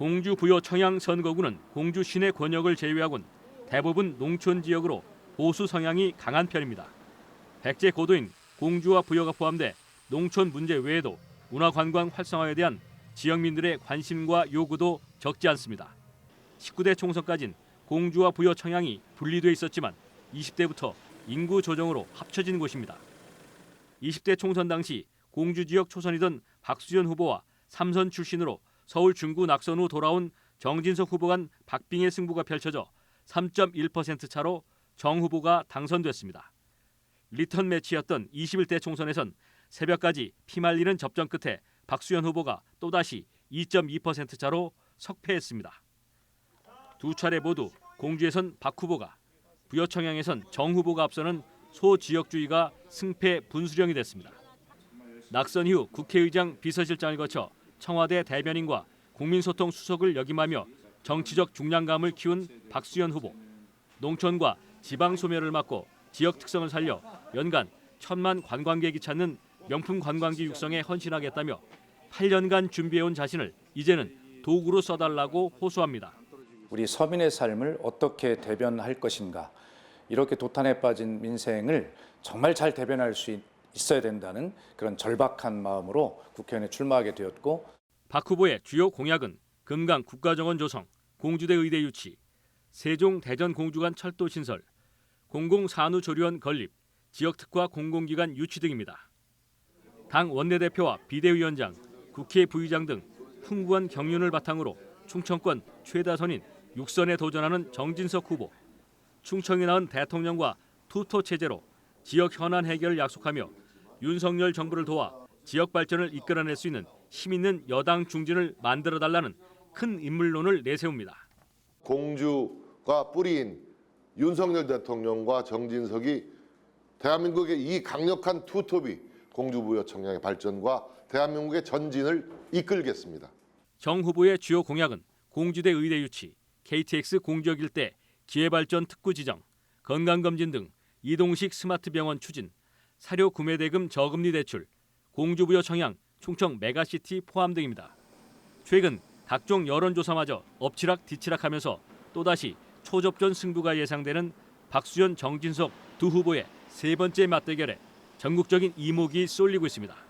공주 부여 청양 선거구는 공주 시내 권역을 제외하곤 대부분 농촌 지역으로 보수 성향이 강한 편입니다. 백제 고도인 공주와 부여가 포함돼 농촌 문제 외에도 문화관광 활성화에 대한 지역민들의 관심과 요구도 적지 않습니다. 19대 총선까진 공주와 부여 청양이 분리돼 있었지만 20대부터 인구 조정으로 합쳐진 곳입니다. 20대 총선 당시 공주 지역 초선이던 박수현 후보와 삼선 출신으로 서울 중구 낙선 후 돌아온 정진석 후보 간 박빙의 승부가 펼쳐져 3.1% 차로 정 후보가 당선됐습니다. 리턴 매치였던 21대 총선에선 새벽까지 피말리는 접전 끝에 박수현 후보가 또다시 2.2% 차로 석패했습니다. 두 차례 모두 공주에선 박 후보가 부여청양에선 정 후보가 앞서는 소지역주의가 승패 분수령이 됐습니다. 낙선 이후 국회의장 비서실장을 거쳐 청와대 대변인과 국민소통 수석을 역임하며 정치적 중량감을 키운 박수현 후보. 농촌과 지방 소멸을 막고 지역 특성을 살려 연간 천만 관광객이 찾는 명품 관광지 육성에 헌신하겠다며 8년간 준비해온 자신을 이제는 도구로 써달라고 호소합니다. 우리 서민의 삶을 어떻게 대변할 것인가 이렇게 도탄에 빠진 민생을 정말 잘 대변할 수 있- 있어야 된다는 그런 절박한 마음으로 국회의원에 출마하게 되었고 박 후보의 주요 공약은 금강 국가정원 조성, 공주대 의대 유치, 세종 대전 공주 간 철도 신설, 공공산후조리원 건립, 지역특화 공공기관 유치 등입니다. 당 원내대표와 비대위원장, 국회 부의장 등 풍부한 경륜을 바탕으로 충청권 최다 선인 6선에 도전하는 정진석 후보. 충청이 낳은 대통령과 투토 체제로 지역 현안 해결을 약속하며 윤석열 정부를 도와 지역 발전을 이끌어낼 수 있는 힘 있는 여당 중진을 만들어 달라는 큰 인물론을 내세웁니다. 공주가 뿌리인 윤석열 대통령과 정진석이 대한민국의 이 강력한 투톱이 공주부여 청량의 발전과 대한민국의 전진을 이끌겠습니다. 정 후보의 주요 공약은 공주대 의대 유치, KTX 공주역 일대 기회발전 특구 지정, 건강검진 등 이동식 스마트 병원 추진, 사료 구매 대금 저금리 대출, 공주부여 청양, 충청 메가시티 포함 등입니다. 최근 각종 여론조사마저 엎치락 뒤치락하면서 또다시 초접전 승부가 예상되는 박수현 정진석 두 후보의 세 번째 맞대결에 전국적인 이목이 쏠리고 있습니다.